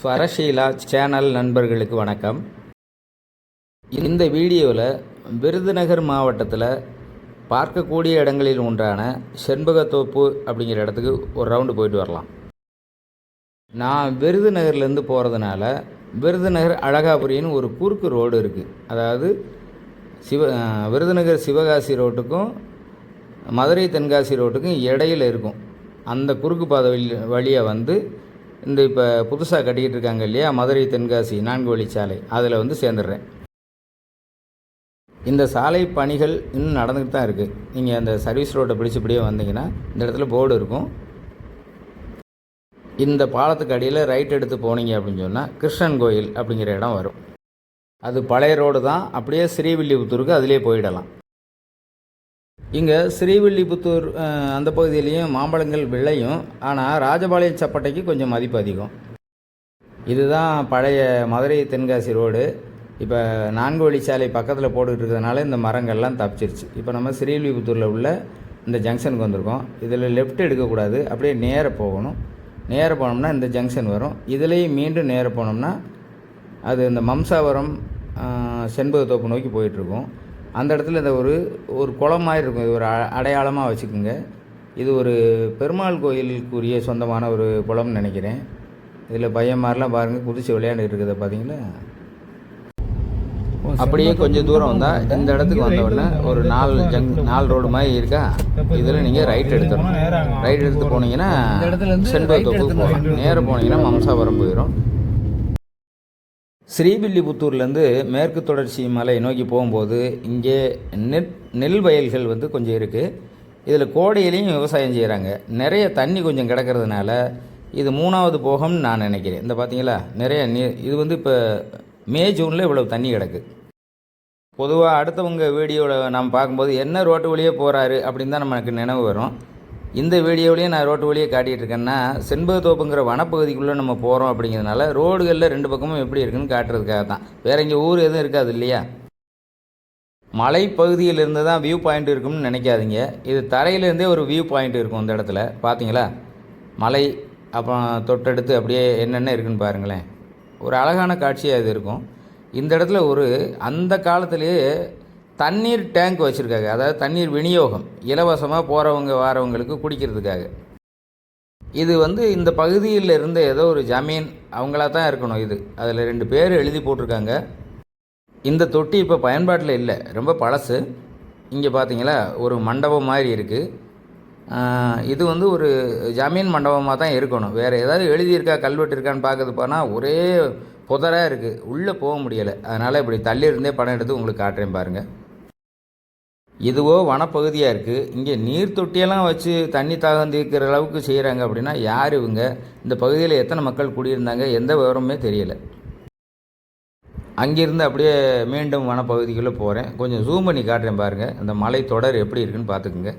Swarasheela channel நண்பர்களுக்கு வணக்கம். இந்த வீடியோவில் விருதுநகர் மாவட்டத்தில் பார்க்கக்கூடிய இடங்களில் ஒன்றான செண்பகத்தோப்பு அப்படிங்கிற இடத்துக்கு ஒரு ரவுண்டு போயிட்டு வரலாம். நான் விருதுநகர்லேருந்து போகிறதுனால விருதுநகர் அழகாபுரின்னு ஒரு குறுக்கு ரோடு இருக்குது அதாவது சிவ விருதுநகர் சிவகாசி ரோட்டுக்கும் மதுரை தென்காசி ரோட்டுக்கும் இடையில இருக்கும். அந்த குறுக்கு பாதை வழியாக வந்து இந்த இப்போ புதுசாக கட்டிக்கிட்டு இருக்காங்க இல்லையா? மதுரை தென்காசி நான்கு வழிச்சாலை. அதில் வந்து சேர்ந்துடுறேன். இந்த சாலை பணிகள் இன்னும் நடந்துகிட்டு தான் இருக்குது நீங்கள் அந்த சர்வீஸ் ரோட்டை பிடிச்சபடியே வந்தீங்கன்னா இந்த இடத்துல போர்டு இருக்கும். இந்த பாலத்துக்கு அடியில் ரைட் எடுத்து போனீங்க அப்படின்னு சொன்னால் கிருஷ்ணன் கோயில் அப்படிங்கிற இடம் வரும். அது பழைய ரோடு தான். அப்படியே ஸ்ரீவில்லிபுத்தூருக்கு அதிலே போயிடலாம். இங்கே ஸ்ரீவில்லிபுத்தூர் அந்த பகுதியிலையும் மாம்பழங்கள் விளையும். ஆனால் ராஜபாளையம் சப்பட்டைக்கு கொஞ்சம் மதிப்பு அதிகம். இதுதான் பழைய மதுரை தென்காசி ரோடு. இப்போ நான்கு வழிச்சாலை பக்கத்தில் போட்டுக்கிட்டு இருக்கிறதுனால இந்த மரங்கள்லாம் தப்பிச்சிருச்சு. இப்போ நம்ம ஸ்ரீவில்லிபுத்தூரில் உள்ள இந்த ஜங்ஷனுக்கு வந்திருக்கோம். இதில் லெஃப்ட் எடுக்கக்கூடாது. அப்படியே நேராக போகணும். நேராக போனோம்னா இந்த ஜங்ஷன் வரும். இதுலேயும் மீண்டும் நேர போனோம்னா அது இந்த மம்சாவரம் செண்பகத்தோப்பு நோக்கி போயிட்டுருக்கும் அந்த இடத்துல இந்த ஒரு ஒரு குளம் மாதிரி இருக்கும். இது ஒரு அடையாளமாக வச்சுக்கோங்க. இது ஒரு பெருமாள் கோயிலுக்குரிய சொந்தமான ஒரு குளம்னு நினைக்கிறேன். இதில் பையன் மாதிரிலாம் பாருங்கள் குதிச்சு விளையாண்டுட்டு இருக்கிறத பார்த்தீங்களா அப்படியே கொஞ்சம் தூரம் வந்தால் இந்த இடத்துக்கு வந்த உடனே ஒரு நாலு ஜங் நாலு ரோடு மாதிரி இருக்கா? இதில் நீங்கள் ரைட் எடுத்துடணும். ரைட் எடுத்து போனீங்கன்னா செண்பகத்தோப்பு போகலாம். நேராக போனீங்கன்னா மம்சாபுரம் போயிடும் ஸ்ரீவில்லிபுத்தூர்லேருந்து மேற்கு தொடர்ச்சி மலை நோக்கி போகும்போது இங்கே நெல் நெல் வயல்கள் வந்து கொஞ்சம் இருக்குது இதில் கோடையிலையும் விவசாயம் செய்கிறாங்க. நிறைய தண்ணி கொஞ்சம் கிடக்கிறதுனால இது மூணாவது போகம்னு நான் நினைக்கிறேன். இந்த பார்த்தீங்களா? நிறைய நீ இது வந்து இப்போ மே ஜூனில் இவ்வளவு தண்ணி கிடக்கு. பொதுவாக அடுத்தவங்க வீடியோவில் நாம் பார்க்கும்போது என்ன ரோட்டு வழியே போகிறாரு அப்படின்னு தான் நமக்கு நினைவு வரும். இந்த வீடியோவிலையும் நான் ரோட்டு வழியே காட்டிகிட்டு இருக்கேன்னா செண்பகத்தோப்புங்கிற வனப்பகுதிக்குள்ளே நம்ம போகிறோம் அப்படிங்கிறதுனால ரோடுகளில் ரெண்டு பக்கமும் எப்படி இருக்குன்னு காட்டுறதுக்காக தான். வேறு இங்கே ஊர் எதுவும் இருக்காது இல்லையா? மலைப்பகுதியிலிருந்து தான் வியூ பாயிண்ட் இருக்கும்னு நினைக்காதீங்க. இது தரையிலேருந்தே ஒரு வியூ பாயிண்ட் இருக்கும் இந்த இடத்துல. பார்த்தீங்களா மலை அப்புறம் தொட்டெடுத்து அப்படியே என்னென்ன இருக்குன்னு பாருங்களேன். ஒரு அழகான காட்சியாக இது இருக்கும். இந்த இடத்துல ஒரு அந்த காலத்திலேயே தண்ணீர் டேங்க் வச்சுருக்காங்க. அதாவது தண்ணீர் விநியோகம். இலவசமாக போகிறவங்க வாரவங்களுக்கு குடிக்கிறதுக்காக. இது வந்து இந்த பகுதியில் இருந்த ஏதோ ஒரு ஜமீன். அவங்களா தான் இருக்கணும் இது. அதில் ரெண்டு பேர் எழுதி போட்டிருக்காங்க. இந்த தொட்டி இப்போ பயன்பாட்டில் இல்லை. ரொம்ப பழசு. இங்கே பார்த்தீங்களா ஒரு மண்டபம் மாதிரி இருக்குது இது வந்து ஒரு ஜமீன் மண்டபமாக தான் இருக்கணும். வேறு ஏதாவது எழுதியிருக்கா கல்வெட்டு இருக்கான்னு பார்க்கறது போனால் ஒரே புதராக இருக்குது உள்ளே போக முடியலை. அதனால் இப்படி தள்ளி இருந்தே படம் எடுத்து உங்களுக்கு காட்டுறேன் பாருங்கள் இதுவோ வனப்பகுதியாக இருக்குது இங்கே நீர் தொட்டியெல்லாம் வச்சு தண்ணி தாகம் தீர்க்கிற அளவுக்கு செய்கிறாங்க அப்படின்னா யார் இவங்க? இந்த பகுதியில் எத்தனை மக்கள் குடியிருந்தாங்க? எந்த விவரமுமே தெரியலை. அங்கிருந்து அப்படியே மீண்டும் வனப்பகுதிக்குள்ளே போகிறேன் கொஞ்சம் ஜூம் பண்ணி காட்டுறேன் பாருங்கள் இந்த மலை தொடர் எப்படி இருக்குன்னு பார்த்துக்குங்க.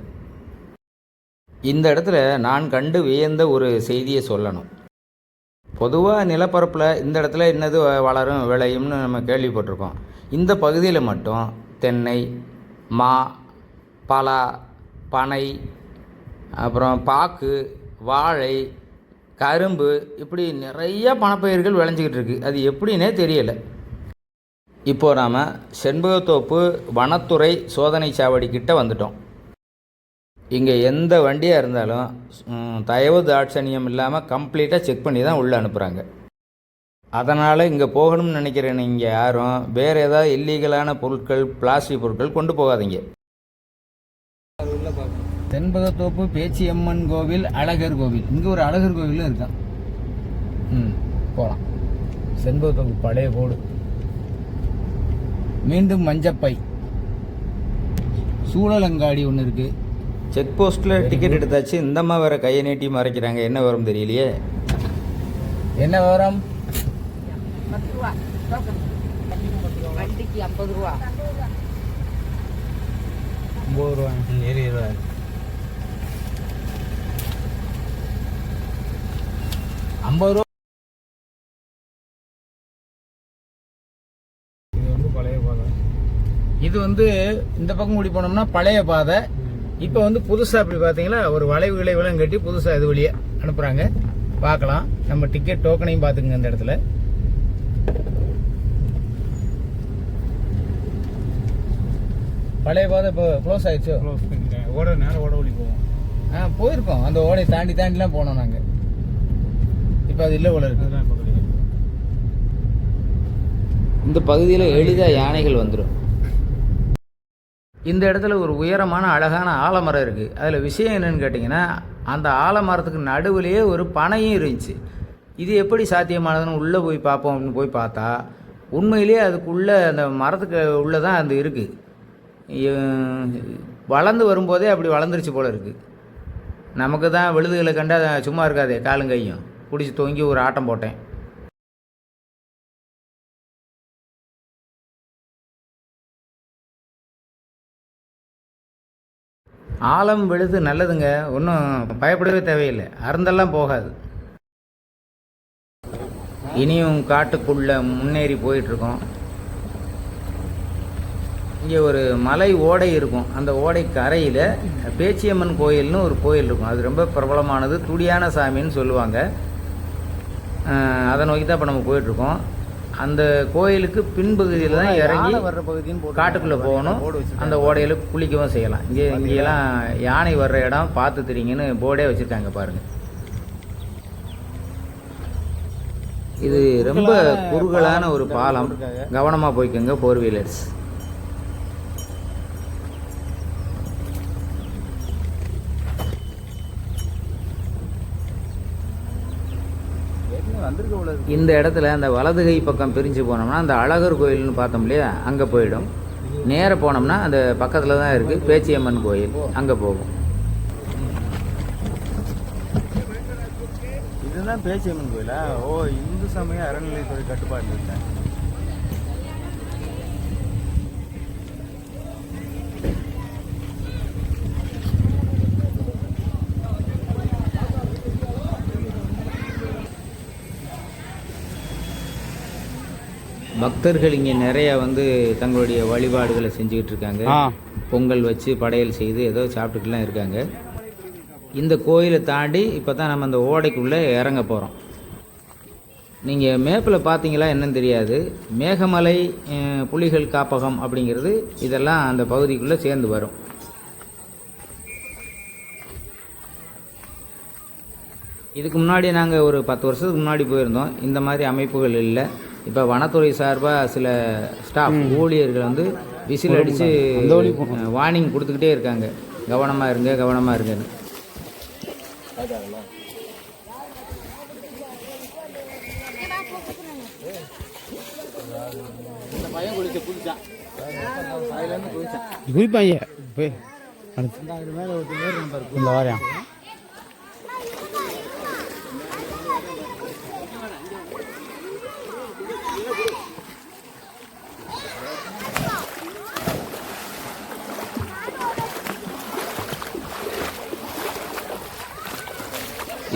இந்த இடத்துல நான் கண்டு வியந்த ஒரு செய்தியை சொல்லணும். பொதுவாக நிலப்பரப்பில் இந்த இடத்துல என்னது வ- வளரும் விளையும்னு நம்ம கேள்விப்பட்டிருக்கோம். இந்த பகுதியில் மட்டும் தென்னை மா பலா பனை அப்புறம் பாக்கு வாழை கரும்பு இப்படி நிறைய பணப்பயிர்கள் விளைஞ்சிக்கிட்டு இருக்குது அது எப்படின்னே தெரியலை. இப்போ நாம் செண்பகத்தோப்பு வனத்துறை சோதனை சாவடிக்கிட்ட வந்துட்டோம். இங்கே எந்த வண்டியாக இருந்தாலும் தயவு தாட்சணியம் இல்லாமல் கம்ப்ளீட்டாக செக் பண்ணி தான் உள்ளே அனுப்புகிறாங்க அதனால் இங்கே போகணும்னு நினைக்கிற நீங்கள் யாரும் வேறு ஏதாவது இல்லீகலான பொருட்கள் பிளாஸ்டிக் பொருட்கள் கொண்டு போகாதீங்க. தென்பகத்தோப்பு பேச்சியம்மன் கோவில் அழகர் கோவில். இங்கே ஒரு அழகர் கோவிலும் இருக்கான். ம் போகலாம் செண்பகத்தோப்பு பழைய போடு. மீண்டும் மஞ்சப்பை. சூழலங்காடி ஒன்று இருக்கு. செக் போஸ்ட்டில் டிக்கெட் எடுத்தாச்சு. இந்தம்மா வேற கையை நீட்டி மறைக்கிறாங்க. என்ன வரும் தெரியலையே? என்ன விவரம்? பத்து ரூபா. டோக்கன் வண்டிக்கு ஐம்பது ரூபா. ஒம்பது ரூபா இருபது ரூபா ஐம்பது ரூபா. இது வந்து இந்த பக்கம் கூடி போனோம்னா பழைய பாதை. இப்போ வந்து புதுசாக இப்படி பார்த்தீங்களா ஒரு வளைவு கிளைவுலாம் கட்டி புதுசாக இது வழியாக அனுப்புகிறாங்க பார்க்கலாம். நம்ம டிக்கெட் டோக்கனையும் பார்த்துக்குங்க இந்த இடத்துல. பழைய பாதை இப்போ க்ளோஸ் ஆயிடுச்சோ. க்ளோஸ் பண்ணிட்டேன். ஓட நேரம் ஓட ஒளி போவோம். ஆ போயிருக்கோம். அந்த ஓடையை தாண்டி தாண்டிலாம் போனோம் நாங்கள் இப்போ அது இல்லை போல இருக்கு. இந்த பகுதியில் எளிதாக யானைகள் வந்துடும் இந்த இடத்துல ஒரு உயரமான அழகான ஆலமரம் இருக்குது அதில் விஷயம் என்னன்னு கேட்டிங்கன்னா அந்த ஆலமரத்துக்கு நடுவுலையே ஒரு பனையும் இருந்துச்சு. இது எப்படி சாத்தியமானதுன்னு உள்ளே போய் பார்ப்போம் அப்படின்னு போய் பார்த்தா உண்மையிலேயே அதுக்குள்ளே அந்த மரத்துக்கு உள்ளே தான் அது இருக்குது வளர்ந்து வரும்போதே அப்படி வளர்ந்துருச்சு போல் இருக்குது நமக்கு தான் விழுதுகளை கண்டால் சும்மா இருக்காதே காலும் கையும். பிடிச்சி தொங்கி ஒரு ஆட்டம் போட்டேன். ஆழம் விழுது நல்லதுங்க. ஒன்றும் பயப்படவே தேவையில்லை. அருந்தெல்லாம் போகாது. இனியும் காட்டுக்குள்ளே முன்னேறி போயிட்டுருக்கோம். இங்கே ஒரு மலை ஓடை இருக்கும். அந்த ஓடை கரையில் பேச்சியம்மன் கோயில்னு ஒரு கோயில் இருக்கும். அது ரொம்ப பிரபலமானது. துடியான சாமின்னு சொல்லுவாங்க. அதை நோக்கி தான் இப்போ நம்ம போயிட்டுருக்கோம். அந்த கோயிலுக்கு பின்பகுதியில் தான் இறங்கி வர்ற பகுதின்னு காட்டுக்குள்ளே போகணும். அந்த ஓடையில் குளிக்கவும் செய்யலாம். இங்கே இங்கெல்லாம் யானை வர்ற இடம். பார்த்து தெரியுங்கன்னு போர்டே வச்சுருக்காங்க பாருங்கள் இது ரொம்ப குறுகலான ஒரு பாலம். கவனமாக போய்க்கோங்க ஃபோர் வீலர்ஸ் இந்த இடத்துல அந்த வலது கை பக்கம் பிரிஞ்சு போனோம்னா அந்த அழகர் கோயில்னு பார்த்தோம் இல்லையா? அங்கே போயிடும். நேராக போனோம்னா அந்த பக்கத்தில் தான் இருக்குது பேச்சியம்மன் கோயில். அங்கே போகும். இதுதான் பேச்சியம்மன் கோயிலா? ஓ இந்து சமய அறநிலைத்துறை கட்டுப்பாடு இருக்கேன். பக்தர்கள் இங்கே நிறைய வந்து தங்களுடைய வழிபாடுகளை செஞ்சுக்கிட்டு இருக்காங்க. பொங்கல் வச்சு படையல் செய்து ஏதோ சாப்பிட்டுட்டுலாம் இருக்காங்க. இந்த கோயிலை தாண்டி இப்போ தான் நம்ம அந்த ஓடைக்குள்ளே இறங்க போகிறோம் நீங்கள் மேப்பில் பார்த்தீங்களா என்னன்னு தெரியாது. மேகமலை புலிகள் காப்பகம் அப்படிங்கிறது இதெல்லாம் அந்த பகுதிக்குள்ளே சேர்ந்து வரும். இதுக்கு முன்னாடி நாங்கள் ஒரு பத்து வருஷத்துக்கு முன்னாடி போயிருந்தோம். இந்த மாதிரி அமைப்புகள் இல்லை. இப்போ வனத்துறை சார்பாக சில ஸ்டாஃப் ஊழியர்கள் வந்து விசில் அடித்து வார்னிங் கொடுத்துக்கிட்டே இருக்காங்க. கவனமாக இருங்க கவனமாக இருங்கன்னு. இந்த பையன் குளிச்ச குளிச்சான் குதிப்பாங்க போய் அது மேலே ஒரு நேர் நம்பர் இந்த வாரம்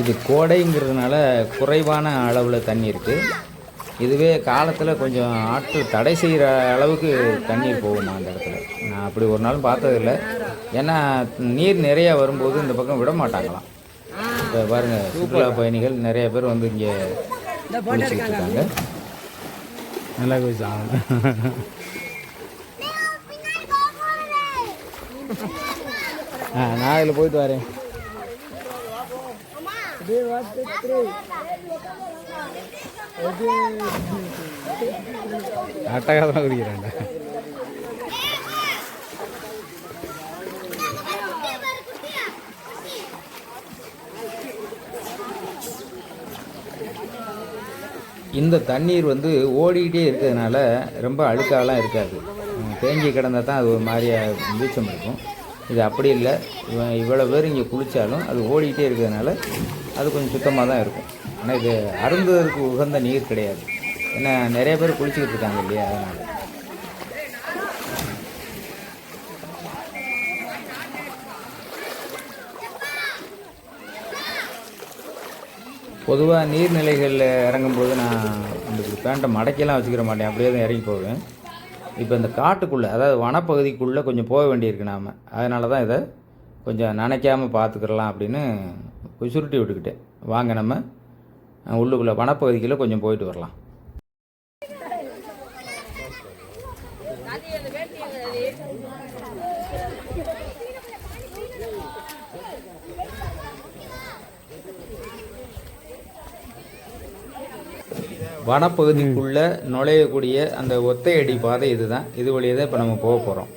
இது கோடைங்கிறதுனால குறைவான அளவில் தண்ணி இருக்குது இதுவே காலத்தில் கொஞ்சம் ஆட்கள் தடை செய்கிற அளவுக்கு தண்ணீர் போகுமா அந்த இடத்துல? நான் அப்படி ஒரு நாளும் பார்த்ததில்ல ஏன்னா நீர் நிறையா வரும்போது இந்த பக்கம் விட மாட்டாங்களாம். இப்போ பாருங்கள் சுற்றுலா பயணிகள் நிறைய பேர் வந்து இங்கே குளிச்சுக்கிட்டு இருக்காங்க. நல்லா குதிச்சான் ஆ நான் இதில் போயிட்டு வரேன். அட்டகாசமாக குடிக்கிறேன்டா இந்த தண்ணீர் வந்து ஓடிக்கிட்டே இருக்கிறதுனால ரொம்ப அழுக்காலாம் இருக்காது. தேங்கி கிடந்தால் தான் அது ஒரு மாதிரியா வீச்சம் இருக்கும். இது அப்படி இல்லை. இவன் இவ்வளோ பேர் இங்கே குளித்தாலும் அது ஓடிக்கிட்டே இருக்கிறதுனால அது கொஞ்சம் சுத்தமாக தான் இருக்கும். ஆனால் இது அருந்துவதற்கு உகந்த நீர் கிடையாது. ஏன்னா நிறைய பேர் குளிச்சுக்கிட்டு இருக்காங்க இல்லையா? அதனால். பொதுவாக நீர்நிலைகளில் இறங்கும்போது நான் இந்த பேண்ட்டை மடக்கெல்லாம் வச்சுக்கிற மாட்டேன். அப்படியே தான் இறங்கி போவேன். இப்போ இந்த காட்டுக்குள்ளே அதாவது வனப்பகுதிக்குள்ளே கொஞ்சம் போக வேண்டியிருக்கு நாம். அதனால தான் இதை கொஞ்சம் நினைக்காம பார்த்துக்கிறலாம் அப்படின்னு சுருட்டி விட்டுக்கிட்டேன். வாங்க நம்ம உள்ளுக்குள்ளே வனப்பகுதிக்குள்ளே கொஞ்சம் போயிட்டு வரலாம். வனப்பகுதிக்குள்ளே நுழையக்கூடிய அந்த ஒத்தையடி பாதை இதுதான். இது வழியாக தான் இப்போ நம்ம போக போகிறோம்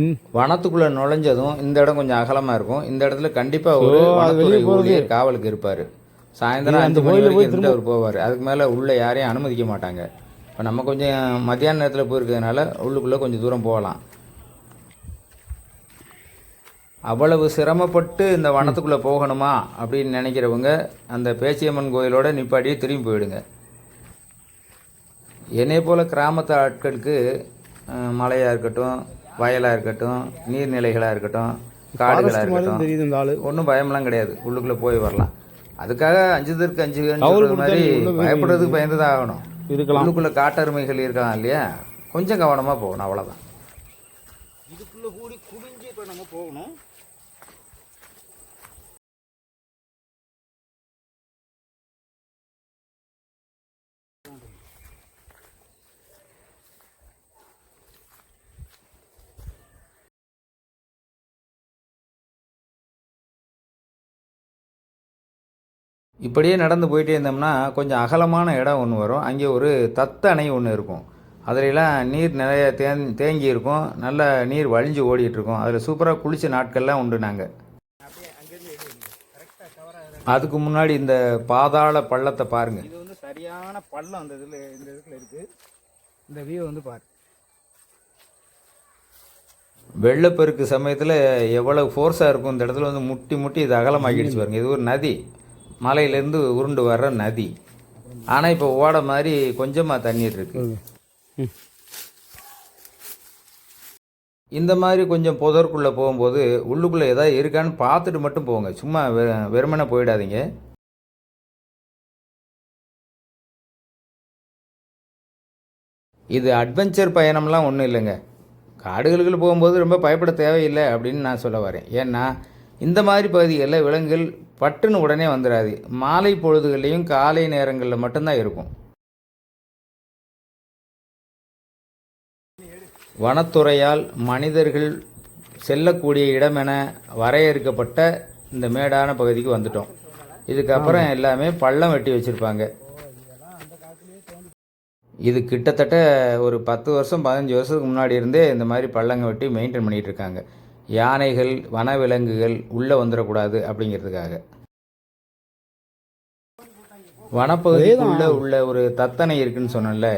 ம். வனத்துக்குள்ள நுழைஞ்சதும் இந்த இடம் கொஞ்சம் அகலமா இருக்கும். இந்த இடத்துல கண்டிப்பா ஒரு வனத்துறை. ஊழியர் காவலுக்கு இருப்பாரு. சாயந்தரம் அஞ்சு மணி வரைக்கும் அவர் போவார். அதுக்கு மேல உள்ள யாரையும் அனுமதிக்க மாட்டாங்க. இப்போ நம்ம கொஞ்சம் மத்தியான நேரத்தில் போயிருக்கிறதுனால உள்ளுக்குள்ள கொஞ்சம் தூரம் போகலாம். அவ்வளவு சிரமப்பட்டு இந்த வனத்துக்குள்ள போகணுமா அப்படின்னு நினைக்கிறவங்க அந்த பேச்சியம்மன் கோயிலோட நிப்பாட்டியே திரும்பி போயிடுங்க. என்னை போல் கிராமத்து ஆட்களுக்கு அஹ், மலையா இருக்கட்டும் வயலாக இருக்கட்டும் நீர்நிலைகளாக இருக்கட்டும் காடுகளாக இருக்கட்டும் ஒன்றும் பயமெல்லாம் கிடையாது. உள்ளுக்குள்ளே போய் வரலாம். அதுக்காக அஞ்சுதற்கு அஞ்சு கவுல் சொல்றது மாதிரி பயப்படுறதுக்கு பயந்து தான் ஆகணும். இருக்கலாம். உள்ளுக்குள்ளே காட்டெருமைகள் இருக்கலாம் இல்லையா? கொஞ்சம் கவனமாக போகணும் அவ்வளோதான் இதுக்குள்ள கூடி குடிஞ்சு இப்போ நம்ம போகணும். இப்படியே நடந்து போயிட்டே இருந்தோம்னா கொஞ்சம் அகலமான இடம் ஒன்று வரும். அங்கே ஒரு தத்த அணை ஒன்று இருக்கும். அதுலலாம் நீர் நிறைய தேங் தேங்கி இருக்கும். நல்ல நீர் வழிஞ்சு ஓடிட்டு இருக்கும். அதில் சூப்பராக குளிச்ச நாட்கள்லாம் உண்டு நாங்கள் அதுக்கு முன்னாடி இந்த பாதாள பள்ளத்தை பாருங்க. இது வந்து சரியான பள்ளம் அந்த இதில் இந்த இடத்துல இருக்கு. இந்த வியூ வந்து பாரு. வெள்ளப்பெருக்கு சமயத்தில் எவ்வளவு ஃபோர்ஸாக இருக்கும் இந்த இடத்துல வந்து முட்டி முட்டி இது அகலமாக்கிடுச்சு பாருங்க. இது ஒரு நதி. மலையிலேருந்து உருண்டு வர்ற நதி. ஆனால் இப்போ ஓட மாதிரி கொஞ்சமாக தண்ணீர் இருக்கு. இந்த மாதிரி கொஞ்சம் புதற்குள்ளே போகும்போது உள்ளுக்குள்ளே ஏதாவது இருக்கான்னு பார்த்துட்டு மட்டும் போங்க. சும்மா வெ- வெறுமனே போயிடாதீங்க. இது அட்வென்ச்சர் பயணம்லாம் ஒன்றும் இல்லைங்க. காடுகளுக்கு போகும்போது ரொம்ப பயப்பட தேவையில்லை அப்படின்னு நான் சொல்ல வரேன். ஏன்னா இந்த மாதிரி பகுதிகளில் விலங்குகள் பட்டுன்னு உடனே வந்துடாது. மாலை பொழுதுகள்லையும் காலை நேரங்களில் மட்டும்தான் இருக்கும். வனத்துறையால் மனிதர்கள் செல்லக்கூடிய இடம் என வரையறுக்கப்பட்ட இந்த மேடான பகுதிக்கு வந்துட்டோம். இதுக்கப்புறம் எல்லாமே பள்ளம் வெட்டி வச்சுருப்பாங்க. இது கிட்டத்தட்ட ஒரு பத்து வருஷம் பதினஞ்சு வருஷத்துக்கு முன்னாடி இருந்தே இந்த மாதிரி பள்ளங்க வெட்டி மெயின்டைன் பண்ணிகிட்டு இருக்காங்க. யானைகள் வனவிலங்குகள் உள்ளே வந்துடக்கூடாது அப்படிங்கிறதுக்காக. வனப்பகுதிக்குள்ள உள்ள ஒரு தத்தனை இருக்குன்னு சொன்னேன்ல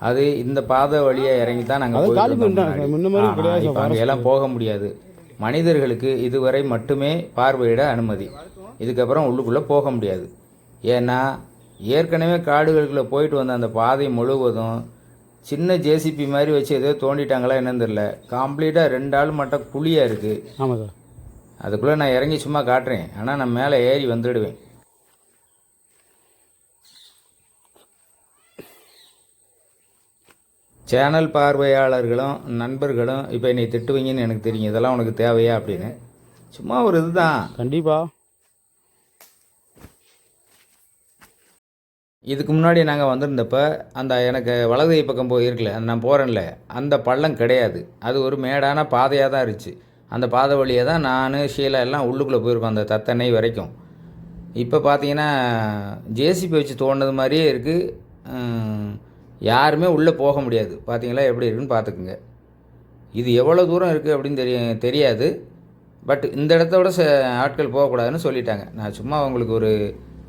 அது இந்த பாதை வழியா இறங்கி தான் நாங்கள் அது காலி போயிட்டு பண்ணிட்டாங்க. வந்தோம் முன்ன மாதிரி முன்னாடி. கிடையாது ஆனா, இப்ப அங்க எல்லாம் போக முடியாது. மனிதர்களுக்கு இதுவரை மட்டுமே பார்வையிட அனுமதி. இதுக்கப்புறம் உள்ளுக்குள்ளே போக முடியாது. ஏன்னா ஏற்கனவே காடுகளுக்குள்ளே போயிட்டு வந்த அந்த பாதை முழுவதும் சின்ன ஜேசிபி மாதிரி வச்சு ஏதோ தோண்டிட்டாங்களா என்னன்னு தெரியல. கம்ப்ளீட்டாக ரெண்டு ஆள் மட்டும் குழியாக இருக்குது ஆமாம் சார். அதுக்குள்ளே நான் இறங்கி சும்மா காட்டுறேன். ஆனால் நான் மேலே ஏறி வந்துடுவேன். சேனல் பார்வையாளர்களும் நண்பர்களும் இப்போ என்னை திட்டுவீங்கன்னு எனக்கு தெரியும். இதெல்லாம் உனக்கு தேவையா அப்படின்னு. சும்மா ஒரு இதுதான். கண்டிப்பா. இதுக்கு முன்னாடி நாங்கள் வந்திருந்தப்ப அந்த எனக்கு வலதுகை பக்கம் போய் இருக்குல்ல அந்த நான் போகிறேன்ல அந்த பள்ளம் கிடையாது. அது ஒரு மேடான பாதையாக தான் இருந்துச்சு. அந்த பாதை வழியாக தான் நான் ஷீலா எல்லாம் உள்ளுக்குள்ளே போயிருக்கோம் அந்த தத்தனை வரைக்கும். இப்போ பார்த்தீங்கன்னா ஜேசிபி வச்சு தோணுது மாதிரியே இருக்குது யாருமே உள்ளே போக முடியாது. பார்த்தீங்களா எப்படி இருக்குன்னு பார்த்துக்குங்க இது எவ்வளோ தூரம் இருக்குது அப்படின்னு தெரிய தெரியாது. பட் இந்த இடத்த விட ச ஆட்கள் போகக்கூடாதுன்னு சொல்லிட்டாங்க. நான் சும்மா உங்களுக்கு ஒரு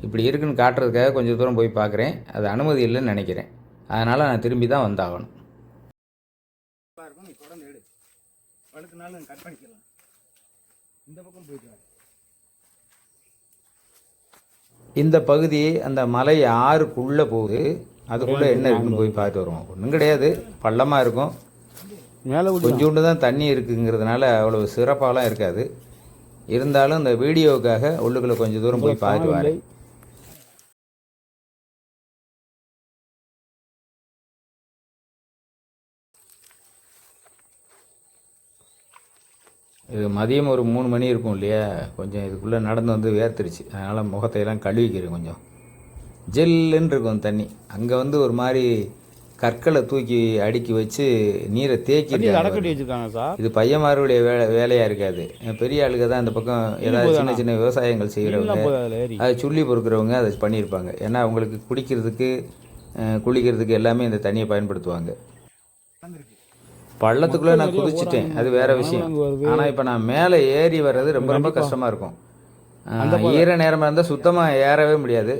இப்படி இருக்குன்னு காட்டுறதுக்காக கொஞ்சம் தூரம் போய் பார்க்குறேன். அது அனுமதி இல்லைன்னு நினைக்கிறேன். அதனால் நான் திரும்பி தான் வந்தாகணும். இந்த பகுதி அந்த மலை ஆறுக்குள்ளே போகுது. அதுக்குள்ளே என்ன இருக்குன்னு போய் பார்த்து வருவோம். ஒன்றும் கிடையாது. பள்ளமாக இருக்கும். மேலே கொஞ்சோண்டு தான் தண்ணி இருக்குங்கிறதுனால அவ்வளோ சிறப்பாலாம் இருக்காது. இருந்தாலும் இந்த வீடியோவுக்காக உள்ளுக்குள்ளே கொஞ்சம் தூரம் போய் பார்த்து வரேன். இது மதியம் ஒரு மூணு மணி இருக்கும் இல்லையா? கொஞ்சம் இதுக்குள்ளே நடந்து வந்து வேர்த்துருச்சு. அதனால் முகத்தையெல்லாம் கழுவிக்கிறேன் கொஞ்சம். ஜெல்லுன்னு இருக்கும் தண்ணி. அங்கே வந்து ஒரு மாதிரி கற்களை தூக்கி அடுக்கி வச்சு நீரை தேக்கி வச்சிருக்காங்க சார். இது பையன்மாருடைய வேலை வேலையாக இருக்காது. பெரிய ஆளுங்க தான் இந்த பக்கம் ஏதாவது சின்ன சின்ன விவசாயங்கள் செய்கிறவங்க அதை சுள்ளி பொறுக்கிறவங்க அதை பண்ணியிருப்பாங்க. ஏன்னா அவங்களுக்கு குடிக்கிறதுக்கு குளிக்கிறதுக்கு எல்லாமே இந்த தண்ணியை பயன்படுத்துவாங்க. பள்ளத்துக்குள்ளே நான் குதிச்சிட்டேன். அது வேற விஷயம். ஆனால் இப்போ நான் மேலே ஏறி வர்றது ரொம்ப ரொம்ப கஷ்டமாக இருக்கும். அஹ், ஈர நேரமாக இருந்தால் சுத்தமாக ஏறவே முடியாது.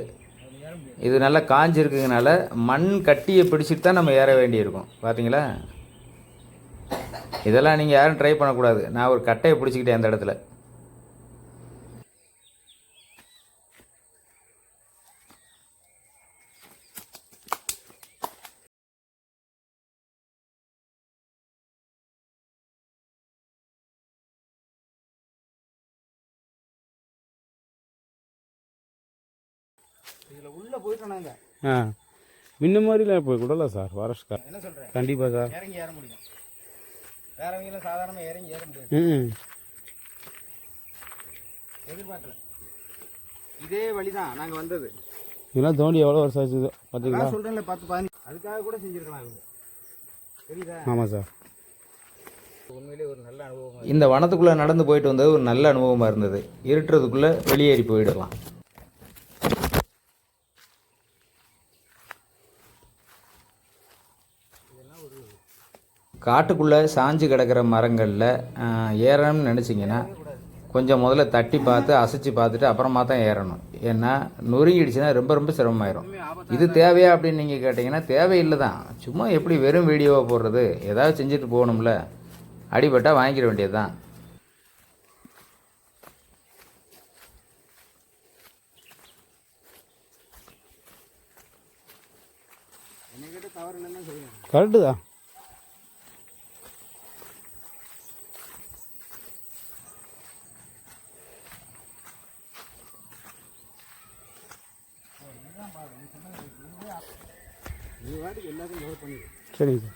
இது நல்லா காஞ்சிருக்குங்கனால மண் கட்டியை பிடிச்சிட்டு தான் நம்ம ஏற வேண்டியிருக்கும். பார்த்தீங்களா இதெல்லாம் நீங்கள் யாரும் ட்ரை பண்ணக்கூடாது. நான் ஒரு கட்டையை பிடிச்சிக்கிட்டேன் அந்த இடத்துல இதில் உள்ளே போயிட்டோம் நாங்கள் ஆ. முன்ன மாதிரிலாம் போய் கூடல சார் ஃபாரஸ்ட்கார் என்ன சொல்கிறேன் கண்டிப்பாக சார். இறங்கி ஏற முடியும். வேறவங்களும் சாதாரணமாக இறங்கி ஏற முடியாது. ம் எதிர்பார்க்கல. இதே வழி தான் நாங்கள் வந்தது. இதெல்லாம் தோண்டி எவ்வளோ வருஷம் ஆச்சு பார்த்தீங்களா நான் சொல்கிறேன்ல பத்து பதினஞ்சு. அதுக்காக கூட செஞ்சுருக்கலாம் இவங்க. தெரியுதா? ஆமாம் சார். உண்மையிலே ஒரு நல்ல அனுபவம் இந்த வனத்துக்குள்ளே நடந்து போயிட்டு வந்தது ஒரு நல்ல அனுபவமாக இருந்தது. இருட்டுறதுக்குள்ளே வெளியேறி போயிடலாம். காட்டுக்குள்ளே சாஞ்சு கிடக்கிற மரங்களில் ஏறணும்னு நினச்சிங்கன்னா கொஞ்சம் முதல்ல தட்டி பார்த்து அசைச்சு பார்த்துட்டு அப்புறமா தான் ஏறணும். ஏன்னா நொறுங்கிடுச்சுன்னா ரொம்ப ரொம்ப சிரமமாயிரும். இது தேவையா அப்படின்னு நீங்கள் கேட்டிங்கன்னா தேவையில்லை தான் சும்மா எப்படி வெறும் வீடியோவை போடுறது? ஏதாவது செஞ்சுட்டு போகணும்ல. அடிபட்டால் வாங்கிட வேண்டியது தான் என்னை கரெக்டு தான் நீ எல்லாத்தையும் நோட் பண்ணிடு. சரிங்க சார்.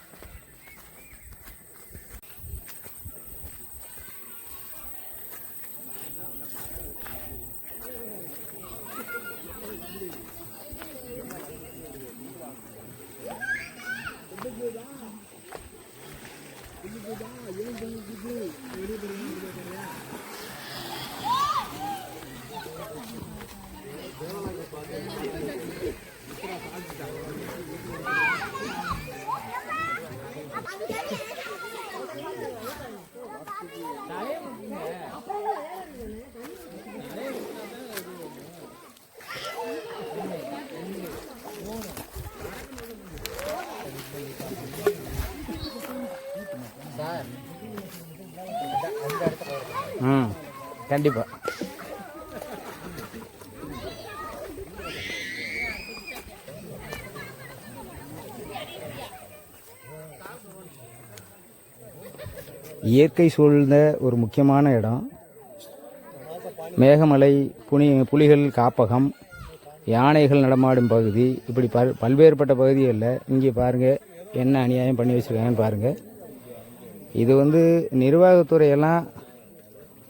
ம் கண்டிப்பா. இயற்கை சூழ்ந்த ஒரு முக்கியமான இடம். மேகமலை புனி புலிகள் காப்பகம் யானைகள் நடமாடும் பகுதி. இப்படி பல் பல்வேறுபட்ட பகுதிகளில் இங்கே பாருங்கள் என்ன அநியாயம் பண்ணி வச்சுருக்காங்கன்னு பாருங்கள் இது வந்து நிர்வாகத்துறையெல்லாம்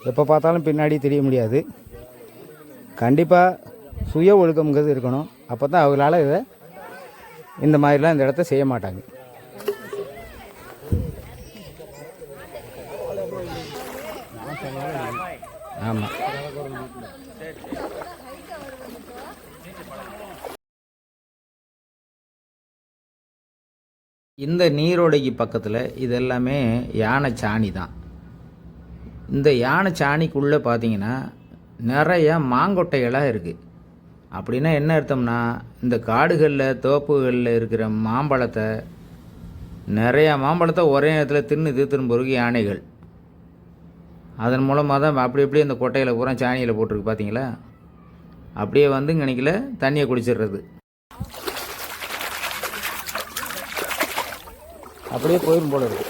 எப்போ பார்த்தாலும் பின்னாடி தெரிய முடியாது. கண்டிப்பாக சுய ஒழுக்கம்ங்கிறது இருக்கணும். அப்போ தான் அவங்களால இதை இந்த மாதிரிலாம் இந்த இடத்த செய்ய மாட்டாங்க ஆமாம் இந்த நீரோடைக்கு பக்கத்தில் இதெல்லாமே யானை சாணி தான். இந்த யானை சாணிக்குள்ளே பார்த்தீங்கன்னா நிறைய மாங்கொட்டைகளாக இருக்குது அப்படின்னா என்ன அர்த்தம்னா இந்த காடுகளில் தோப்புகளில் இருக்கிற மாம்பழத்தை நிறையா மாம்பழத்தை ஒரே நேரத்தில் தின்னு தீர்த்துரும் பிறகு யானைகள். அதன் மூலமாக தான் அப்படி அப்படியே இந்த கொட்டையில் பூரா சாணியில் போட்டிருக்கு பார்த்தீங்களா அப்படியே வந்து நினைக்கல தண்ணியை குடிச்சிடுறது. அப்படியே போயிடும் போல இருக்கு.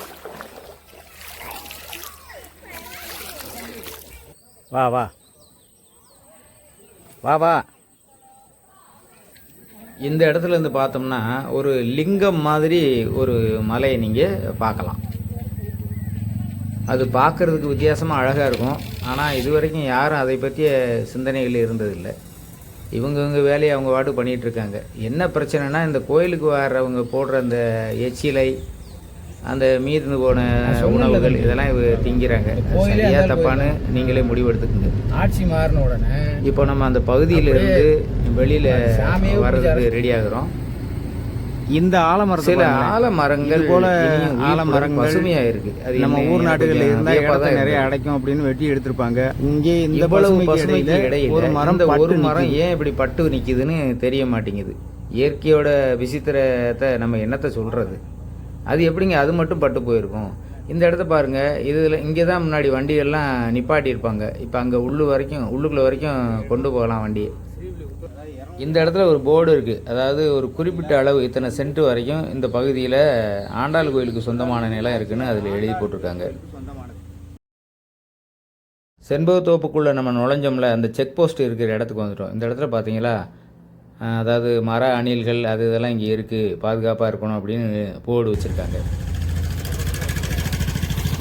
வா வா. வா வா. இந்த இடத்துல இருந்து பார்த்தோம்னா ஒரு லிங்கம் மாதிரி ஒரு மலையை நீங்கள் பார்க்கலாம். அது பார்க்குறதுக்கு வித்தியாசமாக அழகாக இருக்கும். ஆனால் இது வரைக்கும் யாரும் அதை பற்றிய சிந்தனைகள் இருந்ததில்லை. இவங்கவங்க வேலையை அவங்க பாட்டு பண்ணிகிட்டு இருக்காங்க. என்ன பிரச்சனைனா இந்த கோயிலுக்கு வர்றவங்க போடுற அந்த எச்சிலை அந்த மீந்து போன உணவுகள் இதெல்லாம் இவ திங்கிறாங்க. சரியா தப்பான்னு நீங்களே முடிவெடுத்துக்குங்க. ஆட்சி மாறின உடனே இப்போ நம்ம அந்த பகுதியிலிருந்து வெளியில் சாமியே வர்றதுக்கு ரெடி ஆகுறோம். இந்த ஆலமரத்தை சில. ஆலமரங்கள் போல ஆலமரங்கள் பசுமையா இருக்கு. அது நம்ம ஊர் நாடுகள்ல இருந்தா வியப்பா இடத்த நிறைய. அடைக்கும் அப்படின்னு வெட்டி எடுத்திருப்பாங்க. இங்கே இந்த பசுமைக்கு இடையில ஒரு மரம் ஒரு மரம். ஏன் இப்படி பட்டு நிக்குதுன்னு தெரிய மாட்டேங்குது. இயற்கையோட விசித்திரத்தை நம்ம என்னத்தை சொல்றது? அது எப்படிங்க? அது மட்டும் பட்டு போயிருக்கும். இந்த இடத்த பாருங்கள் இதில் இங்கே தான் முன்னாடி வண்டிகள்லாம் நிப்பாட்டியிருப்பாங்க. இப்போ அங்கே உள்ளு வரைக்கும் உள்ளுக்குள்ள வரைக்கும் கொண்டு போகலாம் வண்டியை. இந்த இடத்துல ஒரு போர்டு இருக்குது அதாவது ஒரு குறிப்பிட்ட அளவு இத்தனை சென்ட் வரைக்கும் இந்த பகுதியில் ஆண்டாள் கோயிலுக்கு சொந்தமான நிலம் இருக்குன்னு அதில் எழுதி போட்டிருக்காங்க. செண்பகத்தோப்புக்குள்ளே நம்ம நுழைஞ்சோம்ல அந்த செக் போஸ்ட் இருக்கிற இடத்துக்கு வந்துட்டோம். இந்த இடத்துல பார்த்தீங்களா அதாவது மர அணில்கள் அது இதெல்லாம் இங்கே இருக்குது பாதுகாப்பாக இருக்கணும் அப்படின்னு போர்டு வச்சுருக்காங்க.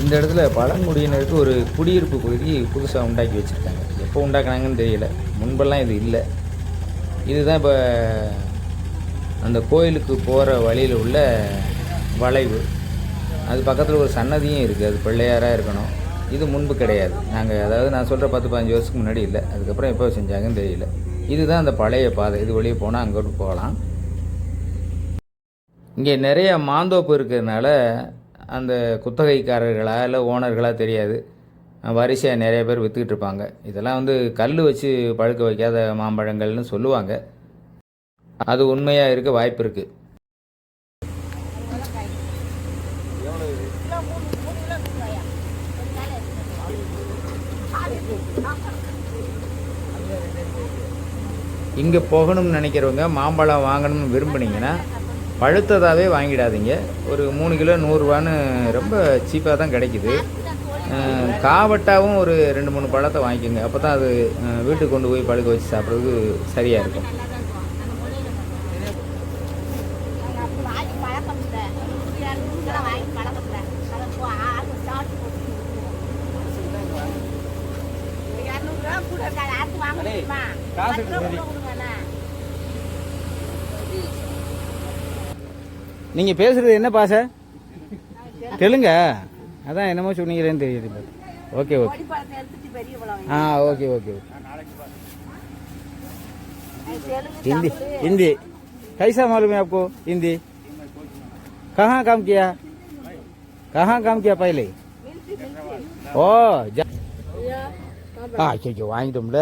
இந்த இடத்துல பழங்குடியினருக்கு ஒரு குடியிருப்பு பகுதி புதுசாக உண்டாக்கி வச்சுருக்காங்க. எப்போ உண்டாக்குனாங்கன்னு தெரியல. முன்பெல்லாம் இது இல்லை. இதுதான் இப்போ அந்த கோயிலுக்கு போகிற வழியில் உள்ள வளைவு. அது பக்கத்தில் ஒரு சன்னதியும் இருக்குது அது பிள்ளையாராக இருக்கணும். இது முன்பு கிடையாது. நாங்கள் அதாவது நான் சொல்கிற பத்து பதினஞ்சு வருஷத்துக்கு முன்னாடி இல்லை. அதுக்கப்புறம் எப்போ செஞ்சாங்கன்னு தெரியல. இதுதான் அந்த பழைய பாதை. இது வழியே போனால் அங்கோட்டு போகலாம். இங்கே நிறைய மாந்தோப்பு இருக்கிறதுனால அந்த குத்தகைக்காரர்களா இல்லை ஓனர்களாக தெரியாது. வரிசையாக நிறைய பேர் விற்றுக்கிட்டு இருப்பாங்க. இதெல்லாம் வந்து கல் வச்சு பழுக்க வைக்காத மாம்பழங்கள்னு சொல்லுவாங்க. அது உண்மையாக இருக்க வாய்ப்பு இருக்குது இங்கே போகணும்னு நினைக்கிறவங்க மாம்பழம் வாங்கணும்னு விரும்புனீங்கன்னா பழுத்ததாகவே வாங்கிடாதீங்க. ஒரு மூணு கிலோ நூறுரூவான்னு ரொம்ப சீப்பாக தான் கிடைக்குது. காவட்டாவும் ஒரு ரெண்டு மூணு பழத்தை வாங்கிக்கோங்க. அப்போ தான் அது வீட்டுக்கு கொண்டு போய் பழுக்க வச்சு சாப்பிட்றதுக்கு சரியாக இருக்கும். காசு பழக்கம் இல்லை இரநூறுக்கெல்லாம் வாங்கி பழக்கம் இல்லை அதை போ ஆறு சாப்பிட்டு போட்டு இரநூறுவா கூட இருக்காது யாருக்கு வாங்க முடியுமா காசு நீங்கள் பேசுகிறது என்ன பாச தெலுங்கா. அதான் என்னமோ சொன்னீங்களேன்னு தெரியுது ஓகே ஓகே. ஆ ஓகே ஓகே ஹிந்தி ஹிந்தி. கைசா மாலுமே அப்போ ஹிந்தி. हिंदी कहाँ काम किया कहाँ काम किया पहले ஓ அச்சோ வாங்கிட்டோம்ல.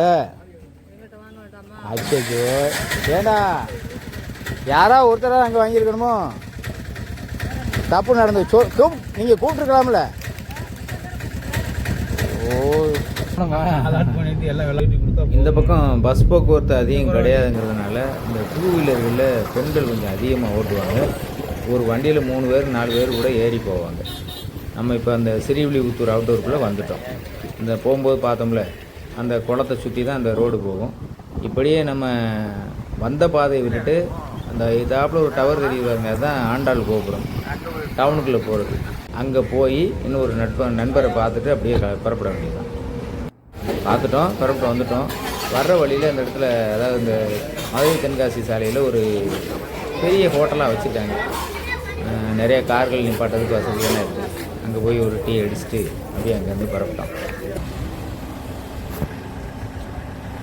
அச்சோ ஏண்டா? யாரா ஒருத்தரா அங்கே வாங்கியிருக்கணுமோ? தப்பு நடந்து சோ கூப் நீங்கள் கூப்பிட்டுருக்கலாம்ல. ஓ இந்த பக்கம் பஸ் போக்குவரத்து அதிகம் கிடையாதுங்கிறதுனால இந்த டூ வீலர்களில் பெண்கள் கொஞ்சம் அதிகமாக ஓட்டுவாங்க. ஒரு வண்டியில் மூணு பேர் நாலு பேர் கூட ஏறி போவாங்க. நம்ம இப்போ அந்த சிறிவில்லிபுத்தூர் அவுட்டோருக்குள்ளே வந்துட்டோம். இந்த போகும்போது பார்த்தோம்ல அந்த குளத்தை சுற்றி தான் அந்த ரோடு போகும். இப்படியே நம்ம வந்த பாதையை விட்டுட்டு அந்த இதாப்பில் ஒரு டவர் தெரியுது பாருங்க அதுதான் ஆண்டாள் கோபுரம். டவுனுக்குள்ளே போகிறது அங்கே போய் இன்னும் ஒரு நட்ப நண்பரை பார்த்துட்டு அப்படியே க- புறப்பட வேண்டியதுதான். பார்த்துட்டோம் புறப்பட்டு வந்துட்டோம். வர்ற வழியில் அந்த இடத்துல அதாவது இந்த மதுரை தென்காசி சாலையில் ஒரு பெரிய ஹோட்டலாக வச்சுட்டாங்க நிறைய கார்கள் நிப்பாட்டுறதுக்கு வசதியெல்லாம் இருக்குது அங்கே போய் ஒரு டீ அடிச்சுட்டு அப்படியே அங்கேருந்து புறப்பட்டோம்.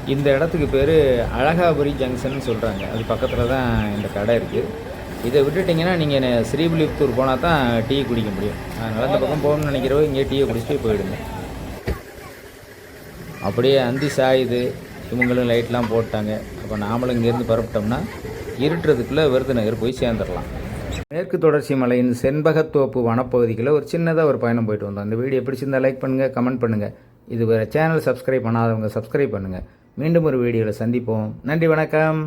இந்த இடத்துக்கு பேர் அழகாபுரி ஜங்ஷன் சொல்கிறாங்க அது பக்கத்தில் தான் இந்த கடை இருக்குது இதை விட்டுட்டிங்கன்னா நீங்கள் ஸ்ரீவில்லிபுத்தூர் போனால் தான் டீ குடிக்க முடியும். அதனால் அந்த பக்கம் போகணும்னு நினைக்கிறவங்க இங்கே டீயை குடிச்சிட்டு போயிடுங்க. அப்படியே அந்தி சாயுது. இவங்களும் லைட்லாம் போட்டாங்க. அப்போ நாமளும் இங்கேருந்து புறப்பட்டோம்னா இருட்டுறதுக்குள்ளே விருதுநகர் போய் சேர்ந்துடலாம். மேற்கு தொடர்ச்சி மலையின் செண்பகத்தோப்பு வனப்பகுதிக்குள்ளே ஒரு சின்னதாக ஒரு பயணம் போயிட்டு வந்தோம். இந்த வீடியோ பிடிச்சிருந்தால் லைக் பண்ணுங்கள் கமெண்ட் பண்ணுங்கள் இது வேறு சேனல் சப்ஸ்கிரைப் பண்ணாதவங்க சப்ஸ்கிரைப் பண்ணுங்கள் மீண்டும் ஒரு வீடியோவில் சந்திப்போம். நன்றி வணக்கம்.